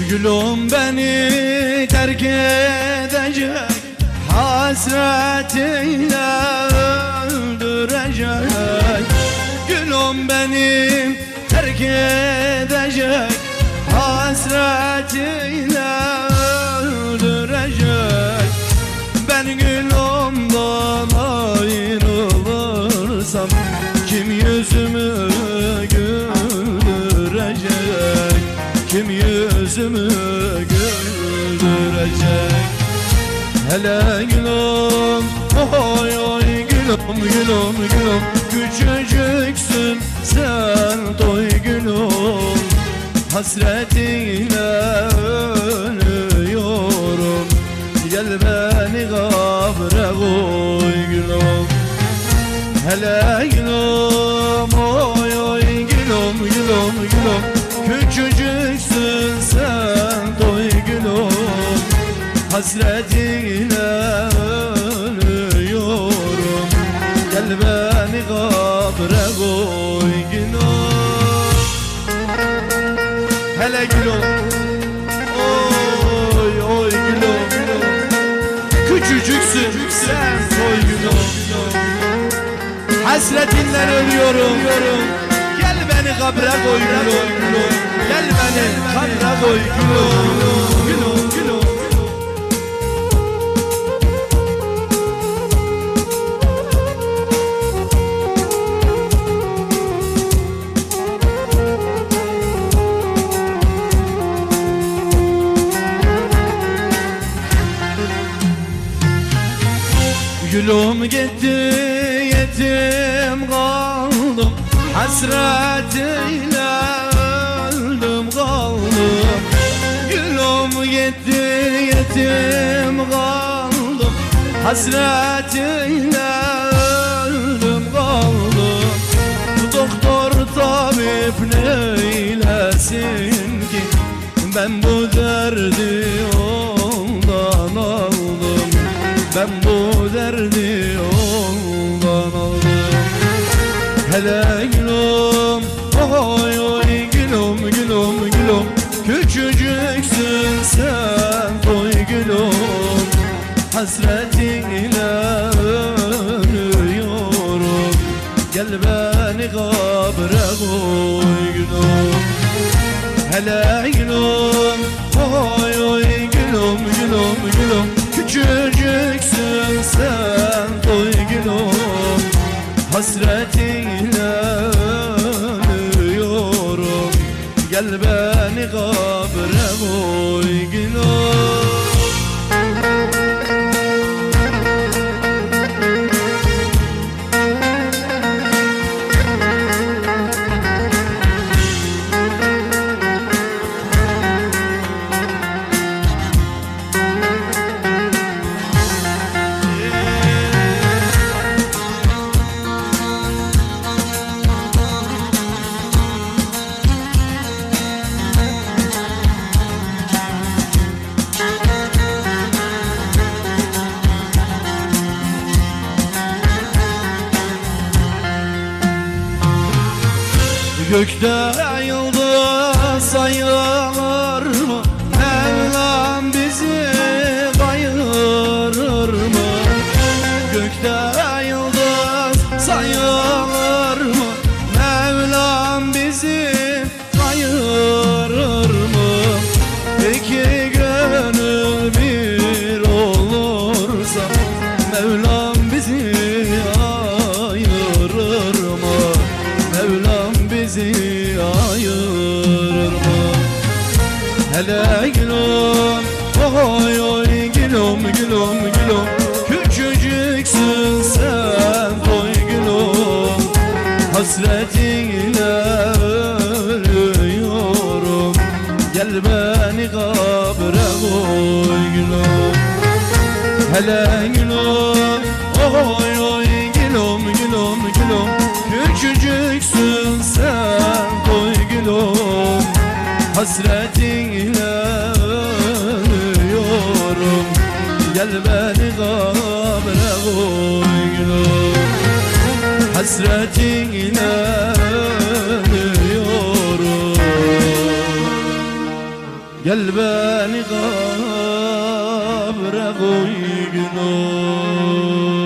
Gülüm beni terk edecek. Hasretiyle öldürecek. Gülüm beni terk edecek. Hasretiyle öldürecek. Ben gülümden ayrılırsam Kim yüzümü güldürecek? Kim yüzümü güldürecek. Hele gülüm Oy oy gülüm gülüm gülüm. Küçücüksün sen toy gülüm. Hasretiyle ölüyorum. Gel beni kabre koy gülüm. Hele gülüm oy oy gülüm gülüm gülüm Küçücüksün sen toy gülüm Hasretiyle ölüyorum. Gel beni kabre koy gülüm Hele gülüm Oy oy gülüm Küçücüksün sen toy gülüm Hasretinden ölüyorum. Gel beni kabre koy gülüm Gel beni kabre koy gülüm Gülüm gitti yetim kaldım. Hasretiyle öldüm yetim kaldım Hasretiyle öldüm kaldım Doktor tabip neylesin ki? Ben bu derdi ondan aldım. Ben bu derdi ondan aldım. Hele gülüm Oy Hasretinle ölüyorum Gel beni kabre koy gülüm. Hele gülüm Oy oy gülüm gülüm gülüm. Küçücüksün sen toy gülüm. Hasretinle Gökte yıldız sayılır mı? Mevlam bizi kayırır mı? Gökte bizi ayırır mı? Hele gülüm, oy oy gülüm gülüm gülüm. Küçücüksün sen toy gülüm. Hasretinle ölüyorum. Gel beni kabre koy gülüm. Hele gülüm, oy oy Hasretinle ölüyorum. Gel beni kabre koy Hasretinle ölüyorum. Gel beni kabre koy gülüm